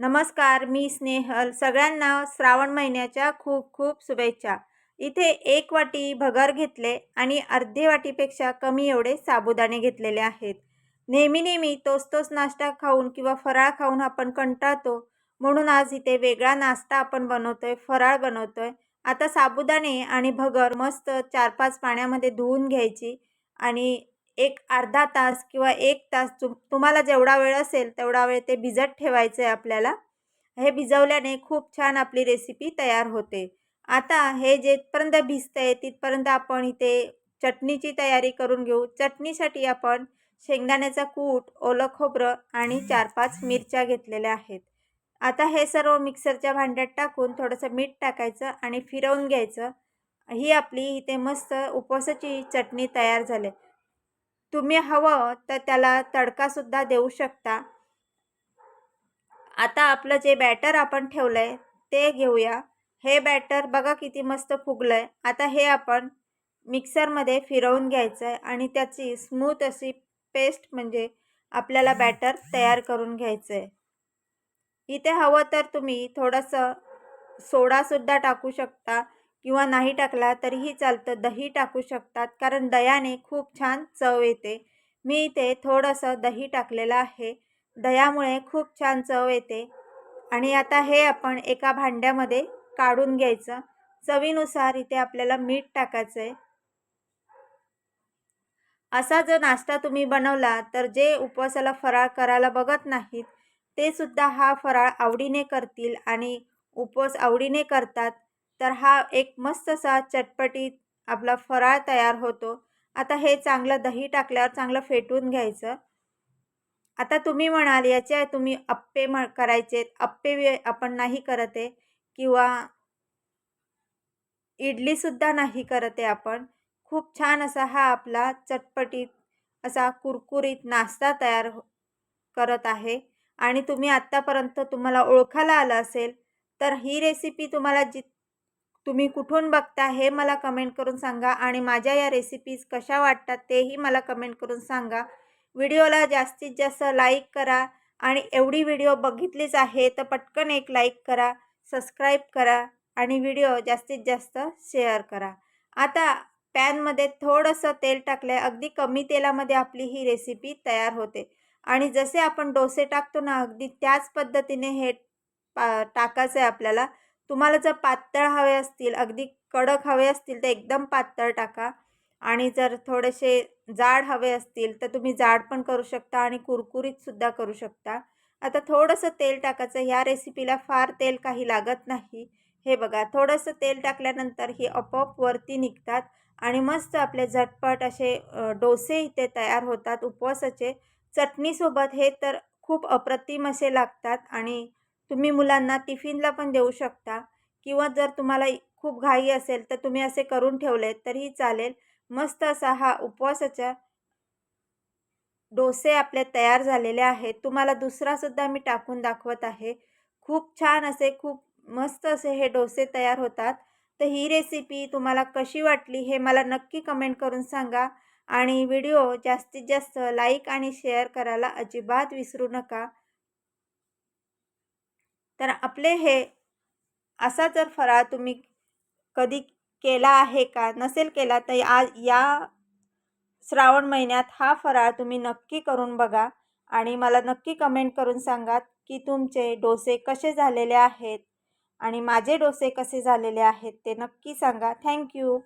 नमस्कार मी स्नेहल. सगळ्यांना श्रावण महिन्याच्या खूप खूप शुभेच्छा. इथे एक वाटी भगर घेतले आणि अर्धी वाटीपेक्षा कमी एवढे साबुदाणे घेतलेले आहेत. नेहमी नेहमी तोच तोच नाश्ता खाऊन किंवा फराळ खाऊन आपण कंटाळतो. म्हणून आज इथे वेगळा नाश्ता आपण बनवतोय फराळ बनवतोय. आता साबुदाणे आणि भगर मस्त चार पाच पाण्यामध्ये धुवून घ्यायची आणि एक अर्धा तास किंवा एक तास तुम तुम्हाला जेवढा वेळ असेल तेवढा वेळ ते भिजत ठेवायचं आहे आपल्याला. हे भिजवल्याने खूप छान आपली रेसिपी तयार होते. आता हे जेथपर्यंत भिजतं आहे तिथपर्यंत आपण इथे चटणीची तयारी करून घेऊ. चटणीसाठी आपण शेंगदाण्याचा कूट ओलं खोबरं आणि चार पाच मिरच्या घेतलेल्या आहेत. आता हे सर्व मिक्सरच्या भांड्यात टाकून थोडंसं मीठ टाकायचं आणि फिरवून घ्यायचं. ही आपली इथे मस्त उपवासाची चटणी तयार झाली. तुम्ही हवं तर त्याला तडकासुद्धा देऊ शकता. आता आपलं जे बॅटर आपण ठेवलं आहे ते घेऊया. हे बॅटर बघा किती मस्त फुगलं आहे आता हे आपण मिक्सरमध्ये फिरवून घ्यायचं आहे आणि त्याची स्मूथ अशी पेस्ट म्हणजे आपल्याला बॅटर तयार करून घ्यायचं आहे इथे हवं तर तुम्ही थोडंसं सोडासुद्धा टाकू शकता. किंवा नाही टाकला तरीही चालतं. दही टाकू शकतात कारण दह्याने खूप छान चव येते. मी इथे थोडंसं दही टाकलेलं आहे. दह्यामुळे खूप छान चव येते. आणि आता हे आपण एका भांड्यामध्ये काढून घ्यायचं. चवीनुसार इथे आपल्याला मीठ टाकायचं आहे असा जो नाश्ता तुम्ही बनवला तर जे उपवासाला फराळ करायला बघत नाहीत ते सुद्धा हा फराळ आवडीने करतील आणि उपवास आवडीने करतात. तर हा एक मस्त असा चटपटीत आपला फराळ तयार होतो. आता हे चांगलं दही टाकल्यावर चांगलं फेटून घ्यायचं. आता तुम्ही म्हणाल याचे तुम्ही अप्पे म करायचे. अप्पे आपण नाही करत आहे किंवा इडलीसुद्धा नाही करत आहे आपण. खूप छान असा हा आपला चटपटीत असा कुरकुरीत नाश्ता तयार हो करत आहे. आणि तुम्ही आत्तापर्यंत तुम्हाला ओळखायला आलं असेल तर ही रेसिपी तुम्हाला जी तुम्ही कुठून बघता हे मला कमेंट करून सांगा आणि माझ्या या रेसिपीज कशा वाटतात तेही मला कमेंट करून सांगा. व्हिडिओला जास्तीत जास्त लाईक करा आणि एवढी व्हिडिओ बघितलीच आहे तर पटकन एक लाईक करा सबस्क्राईब करा आणि व्हिडिओ जास्तीत जास्त शेअर करा. आता पॅनमध्ये थोडंसं तेल टाकलं अगदी कमी तेलामध्ये आपली ही रेसिपी तयार होते. आणि जसे आपण डोसे टाकतो ना अगदी त्याच पद्धतीने हे पा टाकायचं आहे आपल्याला. तुम्हाला जर पातळ हवे असतील अगदी कडक हवे असतील तर एकदम पातळ टाका. आणि जर थोडेसे जाड हवे असतील तर तुम्ही जाड पण करू शकता आणि कुरकुरीतसुद्धा करू शकता. आता थोडंसं तेल टाकायचं. ह्या रेसिपीला फार तेल काही लागत नाही. हे बघा थोडंसं तेल टाकल्यानंतर ही आपोआप वरती निघतात आणि मस्त आपले झटपट असे डोसे इथे तयार होतात उपवासाचे. चटणीसोबत हे तर खूप अप्रतिम असे लागतात आणि तुम्ही मुलांना टिफिनला पण देऊ शकता. किंवा जर तुम्हाला खूप घाई असेल तर तुम्ही असे करून ठेवले तरीही चालेल. मस्त असा हा उपवासाचा डोसे आपले तयार झालेले आहेत. तुम्हाला दुसरासुद्धा मी टाकून दाखवत आहे. खूप छान असे खूप मस्त असे हे डोसे तयार होतात. तर ही रेसिपी तुम्हाला कशी वाटली हे मला नक्की कमेंट करून सांगा. आणि व्हिडिओ जास्तीत जास्त लाईक आणि शेअर करायला अजिबात विसरू नका. तर आपले हे असा जर फराळ तुम्ही कधी केला आहे का नसेल केला तर आज या श्रावण महिन्यात हा फराळ तुम्ही नक्की करून बघा आणि मला नक्की कमेंट करून सांगा की तुमचे डोसे कसे झालेले आहेत आणि माझे डोसे कसे झालेले आहेत ते नक्की सांगा. थँक्यू